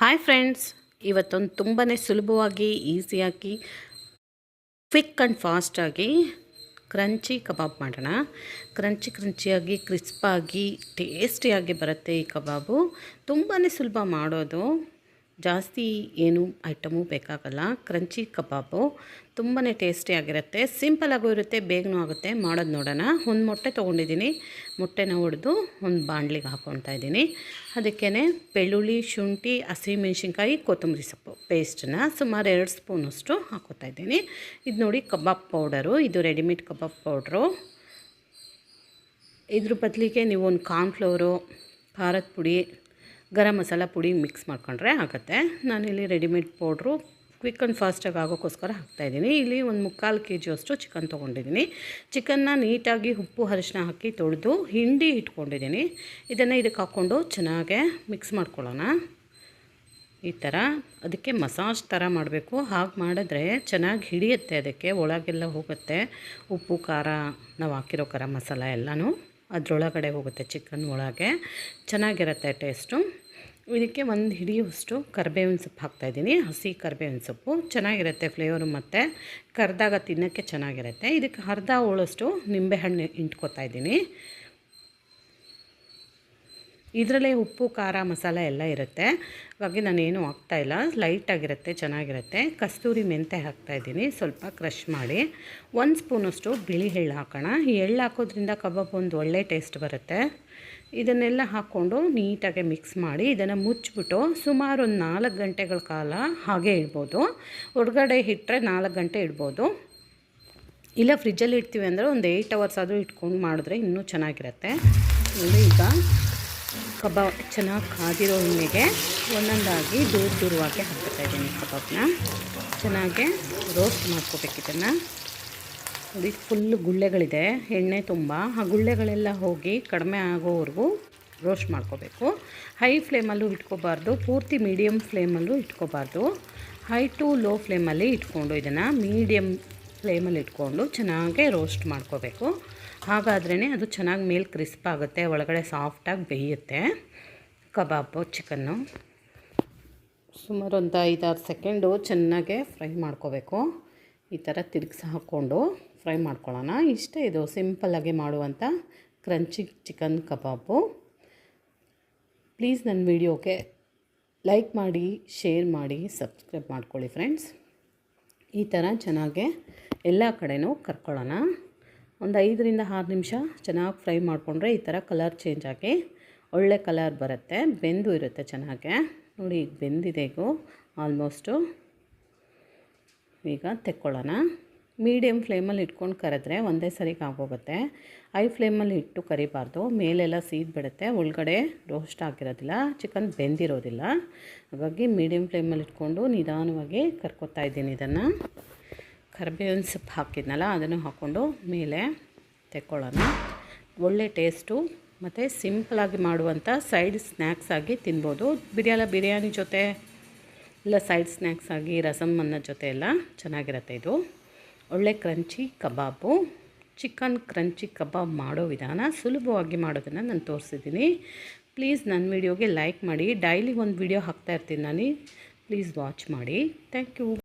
Hi friends ಇವತ್ತೊಂದು ತುಂಬಾ ಸುಲಭವಾಗಿ ಈಸಿಯಾಗಿ ಕ್ವಿಕ್ ಆ್ಯಂಡ್ ಫಾಸ್ಟಾಗಿ ಕ್ರಂಚಿ ಕಬಾಬ್ ಮಾಡೋಣ. ಕ್ರಂಚಿ ಕ್ರಂಚಿಯಾಗಿ ಕ್ರಿಸ್ಪಾಗಿ ಟೇಸ್ಟಿಯಾಗಿ ಬರುತ್ತೆ ಈ ಕಬಾಬು ತುಂಬಾ ಸುಲಭ ಮಾಡೋದು. ಜಾಸ್ತಿ ಏನು ಐಟಮು ಬೇಕಾಗಲ್ಲ. Crunchy kebab. ತುಂಬಾ ಟೇಸ್ಟಿಯಾಗಿರುತ್ತೆ ಸಿಂಪಲಾಗೂ ಇರುತ್ತೆ, ಬೇಗನೂ ಆಗುತ್ತೆ. ಮಾಡೋದು ನೋಡೋಣ. ಒಂದು ಮೊಟ್ಟೆ ತೊಗೊಂಡಿದ್ದೀನಿ. ಮೊಟ್ಟೆನ ಹೊಡೆದು ಒಂದು ಬಾಣಲಿಗೆ ಹಾಕ್ಕೊಳ್ತಾ ಇದ್ದೀನಿ. ಅದಕ್ಕೇ ಬೆಳ್ಳುಳ್ಳಿ, ಶುಂಠಿ ಹಸಿಮೆಣ್ಸಿನ್ಕಾಯಿ ಕೊತ್ತಂಬರಿ ಸೊಪ್ಪು ಪೇಸ್ಟನ್ನ ಸುಮಾರು ಎರಡು ಸ್ಪೂನಷ್ಟು ಹಾಕೋತಾ ಇದ್ದೀನಿ. ಇದು ನೋಡಿ ಕಬಾಬ್ ಪೌಡರು. ಇದು ರೆಡಿಮೇಡ್ ಕಬಾಬ್ ಪೌಡ್ರು. ಇದ್ರ ಬದಲಿಗೆ ನೀವು ಒಂದು ಕಾರ್ನ್ಫ್ಲೋರು, ಖಾರದ ಪುಡಿ ಗರಂ ಮಸಾಲ ಪುಡಿ ಮಿಕ್ಸ್ ಮಾಡ್ಕೊಂಡ್ರೆ ಆಗುತ್ತೆ. ನಾನಿಲ್ಲಿ ರೆಡಿಮೇಡ್ ಪೌಡ್ರು ಕ್ವಿಕ್ ಆ್ಯಂಡ್ ಫಾಸ್ಟಾಗಿ ಆಗೋಕ್ಕೋಸ್ಕರ ಹಾಕ್ತಾಯಿದ್ದೀನಿ ಇಲ್ಲಿ ಒಂದು ಮುಕ್ಕಾಲು ಕೆ ಜಿಯಷ್ಟು ಚಿಕನ್ ತೊಗೊಂಡಿದ್ದೀನಿ. ಚಿಕನ್ನ ನೀಟಾಗಿ ಉಪ್ಪು ಅರಿಶಿನ ಹಾಕಿ ತೊಳೆದು ಹಿಂಡಿ ಇಟ್ಕೊಂಡಿದ್ದೀನಿ. ಇದನ್ನು ಇದಕ್ಕೆ ಹಾಕ್ಕೊಂಡು ಚೆನ್ನಾಗೆ ಮಿಕ್ಸ್ ಮಾಡ್ಕೊಳ್ಳೋಣ. ಈ ಥರ ಅದಕ್ಕೆ ಮಸಾಜ್ ಥರ ಮಾಡಬೇಕು. ಹಾಗೆ ಮಾಡಿದ್ರೆ ಚೆನ್ನಾಗಿ ಹಿಡಿಯುತ್ತೆ ಅದಕ್ಕೆ. ಒಳಗೆಲ್ಲ ಹೋಗುತ್ತೆ. ಉಪ್ಪು, ಖಾರ ನಾವು ಹಾಕಿರೋ ಖಾರ ಮಸಾಲ ಎಲ್ಲನೂ ಅದರೊಳಗಡೆ ಹೋಗುತ್ತೆ ಚಿಕನ್ ಒಳಗೆ. ಚೆನ್ನಾಗಿರುತ್ತೆ ಟೇಸ್ಟು ಇದಕ್ಕೆ ಒಂದು ಹಿಡಿಯುವಷ್ಟು ಕರ್ಬೇವಿನ ಸೊಪ್ಪು ಹಾಕ್ತಾಯಿದ್ದೀನಿ ಹಸಿ ಕರ್ಬೇವಿನ ಸೊಪ್ಪು. ಚೆನ್ನಾಗಿರುತ್ತೆ ಫ್ಲೇವರು ಮತ್ತು. ಕರೆದಾಗ ತಿನ್ನೋಕ್ಕೆ ಚೆನ್ನಾಗಿರುತ್ತೆ. ಇದಕ್ಕೆ ಅರ್ಧ ಹೋಳಷ್ಟು ನಿಂಬೆಹಣ್ಣು ಇಟ್ಕೊತಾ ಇದ್ದೀನಿ. ಇದರಲ್ಲೇ ಉಪ್ಪು, ಖಾರ, ಮಸಾಲ ಎಲ್ಲ ಇರುತ್ತೆ. ಹಾಗಾಗಿ ನಾನೇನು ಹಾಕ್ತಾಯಿಲ್ಲ ಲೈಟಾಗಿರುತ್ತೆ, ಚೆನ್ನಾಗಿರುತ್ತೆ. ಕಸ್ತೂರಿ ಮೆಂತೆ ಹಾಕ್ತಾಯಿದ್ದೀನಿ ಸ್ವಲ್ಪ ಕ್ರಷ್ ಮಾಡಿ. ಒಂದು ಸ್ಪೂನಷ್ಟು ಬಿಳಿ ಎಳ್ಳು ಹಾಕೋಣ. ಈ ಎಳ್ಳು ಹಾಕೋದ್ರಿಂದ ಕಬಾಬ್ ಒಂದು ಒಳ್ಳೆ ಟೇಸ್ಟ್ ಬರುತ್ತೆ. ಇದನ್ನೆಲ್ಲ ಹಾಕ್ಕೊಂಡು ನೀಟಾಗಿ ಮಿಕ್ಸ್ ಮಾಡಿ ಇದನ್ನು ಮುಚ್ಚಿಬಿಟ್ಟು ಸುಮಾರು ಒಂದು ನಾಲ್ಕು ಗಂಟೆಗಳ ಕಾಲ ಹಾಗೆ ಇಡ್ಬೋದು. ಹೊರಗಡೆ ಇಟ್ಟರೆ ನಾಲ್ಕು ಗಂಟೆ ಇಡ್ಬೋದು. ಇಲ್ಲ ಫ್ರಿಜ್ಜಲ್ಲಿ ಇಡ್ತೀವಿ ಅಂದರೆ ಒಂದು ಏಯ್ಟ್ ಅವರ್ಸ್ ಆದರೂ ಇಟ್ಕೊಂಡು ಮಾಡಿದ್ರೆ ಇನ್ನೂ ಚೆನ್ನಾಗಿರುತ್ತೆ. ಈಗ ಕಬಾಬ್ ಚೆನ್ನಾಗಿ ಕಾದಿರೋ ಎಣ್ಣೆಗೆ ಒಂದೊಂದಾಗಿ ದೂರ ದೂರವಾಗಿ ಹಾಕ್ತಾ ಇದ್ದೀನಿ ಕಬಾಬ್ನ. ಚೆನ್ನಾಗೆ ರೋಸ್ಟ್ ಮಾಡ್ಕೋಬೇಕು ಇದನ್ನು. ನೋಡಿ ಫುಲ್ ಗುಳ್ಳೆಗಳಿದೆ, ಎಣ್ಣೆ ತುಂಬ. ಆ ಗುಳ್ಳೆಗಳೆಲ್ಲ ಹೋಗಿ ಕಡಿಮೆ ಆಗೋವರೆಗೂ ರೋಸ್ಟ್ ಮಾಡ್ಕೋಬೇಕು. ಹೈ ಫ್ಲೇಮಲ್ಲೂ ಇಟ್ಕೋಬಾರ್ದು, ಪೂರ್ತಿ ಮೀಡಿಯಮ್ ಫ್ಲೇಮಲ್ಲೂ ಇಟ್ಕೋಬಾರ್ದು. ಹೈ ಟು ಲೋ ಫ್ಲೇಮಲ್ಲಿ ಇಟ್ಕೊಂಡು ಇದನ್ನು ಮೀಡಿಯಮ್ ಫ್ಲೇಮಲ್ಲಿ ಇಟ್ಕೊಂಡು ಚೆನ್ನಾಗೆ ರೋಸ್ಟ್ ಮಾಡ್ಕೋಬೇಕು. ಹಾಗಾದ್ರೇ ಅದು ಚೆನ್ನಾಗಿ ಮೇಲೆ ಕ್ರಿಸ್ಪ್ ಆಗುತ್ತೆ, ಒಳಗಡೆ ಸಾಫ್ಟಾಗಿ ಬೇಯುತ್ತೆ. Kebab, chicken. ಸುಮಾರು ಒಂದು ಐದಾರು ಸೆಕೆಂಡು ಚೆನ್ನಾಗೆ ಫ್ರೈ ಮಾಡ್ಕೋಬೇಕು. ಈ ಥರ ತಿರುಗಿಸಿ ಹಾಕ್ಕೊಂಡು ಫ್ರೈ ಮಾಡ್ಕೊಳ್ಳೋಣ. ಇಷ್ಟೇ ಇದು ಸಿಂಪಲ್ಲಾಗಿ ಮಾಡುವಂಥ ಕ್ರಂಚಿ ಚಿಕನ್ ಕಬಾಬು. ಪ್ಲೀಸ್ ನನ್ನ ವೀಡಿಯೋಗೆ ಲೈಕ್ ಮಾಡಿ, ಶೇರ್ ಮಾಡಿ, ಸಬ್ಸ್ಕ್ರೈಬ್ ಮಾಡ್ಕೊಳ್ಳಿ ಫ್ರೆಂಡ್ಸ್. ಈ ಥರ ಚೆನ್ನಾಗೆ ಎಲ್ಲ ಕಡೆನೂ ಕರ್ಕೊಳ್ಳೋಣ. ಒಂದು ಐದರಿಂದ ಆರು ನಿಮಿಷ ಚೆನ್ನಾಗಿ ಫ್ರೈ ಮಾಡಿಕೊಂಡ್ರೆ ಈ ಥರ ಕಲರ್ ಚೇಂಜ್ ಆಗಿ ಒಳ್ಳೆ ಕಲರ್ ಬರುತ್ತೆ. ಬೆಂದು ಇರುತ್ತೆ ಚೆನ್ನಾಗೆ. ನೋಡಿ, ಈಗ ಬೆಂದಿದೆ ಈಗ ಆಲ್ಮೋಸ್ಟು. ಈಗ ತೆಕ್ಕೊಳ್ಳೋಣ. ಮೀಡಿಯಮ್ ಫ್ಲೇಮಲ್ಲಿ ಇಟ್ಕೊಂಡು ಕರೆದ್ರೆ ಒಂದೇ ಸರಿಗೆ ಆಗೋಗುತ್ತೆ ಐ ಫ್ಲೇಮಲ್ಲಿ ಇಟ್ಟು ಕರಿಬಾರ್ದು. ಮೇಲೆಲ್ಲ ಸೀದ್ ಬಿಡುತ್ತೆ. ಒಳಗಡೆ ರೋಸ್ಟ್ ಆಗಿರೋದಿಲ್ಲ ಚಿಕನ್ ಬೆಂದಿರೋದಿಲ್ಲ. ಹಾಗಾಗಿ ಮೀಡಿಯಮ್ ಫ್ಲೇಮಲ್ಲಿ ಇಟ್ಕೊಂಡು ನಿಧಾನವಾಗಿ ಕರ್ಕೊತಾ ಇದ್ದೀನಿ ಇದನ್ನು. ಕರ್ಬೇವಿನ ಸೊಪ್ಪು ಹಾಕಿದ್ನಲ್ಲ, ಅದನ್ನು ಹಾಕ್ಕೊಂಡು ಮೇಲೆ ತೆಕ್ಕೊಳ್ಳೋಣ. ಒಳ್ಳೆ ಟೇಸ್ಟು ಮತ್ತು ಸಿಂಪಲಾಗಿ ಮಾಡುವಂಥ ಸೈಡ್ ಸ್ನ್ಯಾಕ್ಸ್ ಆಗಿ ತಿನ್ಬೋದು. ಬಿರಿಯಾಲ ಬಿರಿಯಾನಿ ಜೊತೆ, ಇಲ್ಲ ಸೈಡ್ ಸ್ನ್ಯಾಕ್ಸ್ ಆಗಿ ರಸಮ್ ಅನ್ನ ಜೊತೆ ಎಲ್ಲ ಚೆನ್ನಾಗಿರುತ್ತೆ ಇದು. ಒಳ್ಳೆ crunchy kebab. Chicken crunchy kebab ಮಾಡೋ ವಿಧಾನ ಸುಲಭವಾಗಿ ಮಾಡೋದನ್ನು ನಾನು ತೋರಿಸಿದ್ದೀನಿ. ಪ್ಲೀಸ್ ನನ್ನ ವೀಡಿಯೋಗೆ ಲೈಕ್ ಮಾಡಿ. ಡೈಲಿ ಒಂದು ವೀಡಿಯೋ ಹಾಕ್ತಾಯಿರ್ತೀನಿ ನಾನು. ಪ್ಲೀಸ್ ವಾಚ್ ಮಾಡಿ. Thank you.